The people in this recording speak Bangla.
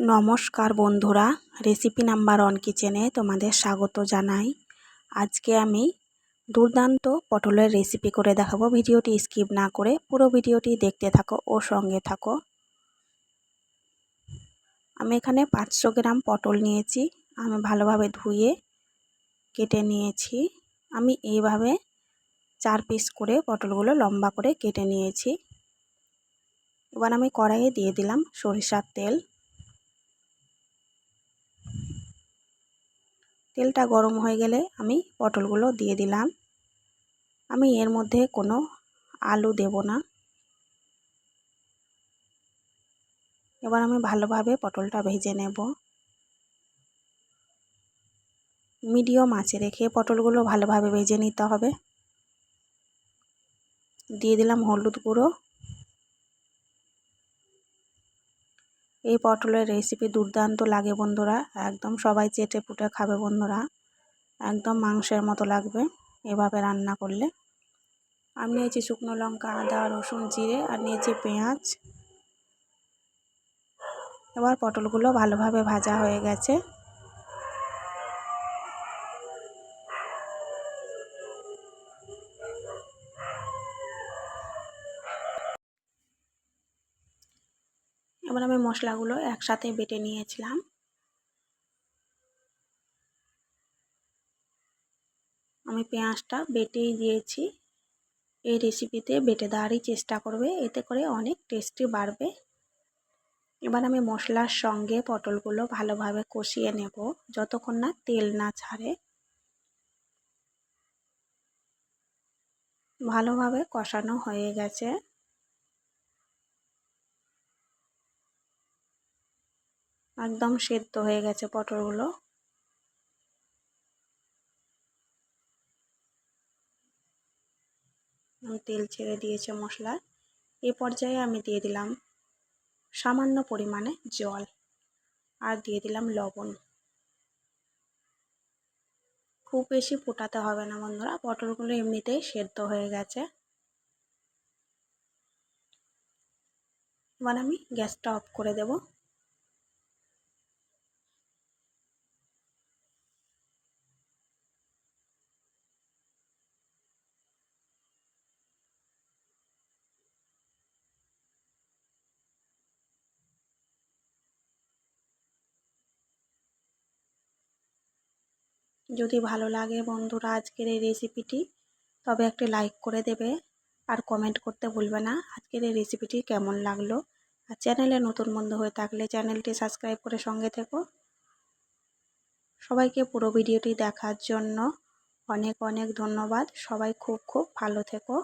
নমস্কার বন্ধুরা রেসিপি নাম্বার ওয়ান কিচেনে তোমাদের স্বাগত জানাই। আজকে আমি দুর্দান্ত পটলের রেসিপি করে দেখাবো। ভিডিওটি স্কিপ না করে পুরো ভিডিওটি দেখতে থাকো ও সঙ্গে থাকো। আমি এখানে পাঁচশো গ্রাম পটল নিয়েছি, আমি ভালোভাবে ধুয়ে কেটে নিয়েছি। আমি এইভাবে চার পিস করে পটলগুলো লম্বা করে কেটে নিয়েছি। এবার আমি কড়াইয়ে দিয়ে দিলাম সরিষার তেল। তেলটা গরম হয়ে গেলে আমি পটলগুলো দিয়ে দিলাম। আমি এর মধ্যে কোনো আলু দেব না। এবার আমি ভালোভাবে পটলটা ভেজে নেব। মিডিয়াম আঁচে রেখে পটলগুলো ভালোভাবে ভেজে নিতে হবে। দিয়ে দিলাম হলুদ গুঁড়ো। এই পটলের রেসিপি দুর্দান্ত লাগে বন্ধুরা। একদম সবাই চেটে পুটে খাবে বন্ধুরা। একদম মাংসের মতো লাগবে এভাবে রান্না করলে। আমি নিয়েছি শুকনো লঙ্কা, আদা, রসুন, জিরে আর নিয়েছি পেঁয়াজ। এবার পটলগুলো ভালোভাবে ভাজা হয়ে গেছে। এবার আমি মশলাগুলো একসাথে বেটে নিয়েছিলাম। আমি পেঁয়াজটা বেটেই দিয়েছি। এই রেসিপিতে বেটে দেওয়ারই চেষ্টা করবে, এতে করে অনেক টেস্টি বাড়বে। এবার আমি মশলার সঙ্গে পটলগুলো ভালোভাবে কষিয়ে নেব, যতক্ষণ না তেল না ছাড়ে। ভালোভাবে কষানো হয়ে গেছে। একদম সেদ্ধ হয়ে গেছে পটলগুলো। তেল ছেড়ে দিয়েছে মশলা এ পর্যায়ে আমি দিয়ে দিলাম সামান্য পরিমাণে জল আর দিয়ে দিলাম লবণ। খুব বেশি ফোটাতে হবে না বন্ধুরা, পটলগুলো এমনিতেই সেদ্ধ হয়ে গেছে। এবার আমি গ্যাসটা অফ করে দেবো। যদি ভালো লাগে বন্ধুরা আজকের এই রেসিপিটি তবে একটি লাইক করে দেবে। আর কমেন্ট করতে ভুলবে না। আজকের এই রেসিপিটি কেমন লাগল? আর চ্যানেলে নতুন বন্ধু হয়ে থাকলে চ্যানেলটি সাবস্ক্রাইব করে সঙ্গে থেকো। সবাইকে পুরো ভিডিওটি দেখার জন্য অনেক অনেক ধন্যবাদ। সবাই খুব খুব ভালো থেকো।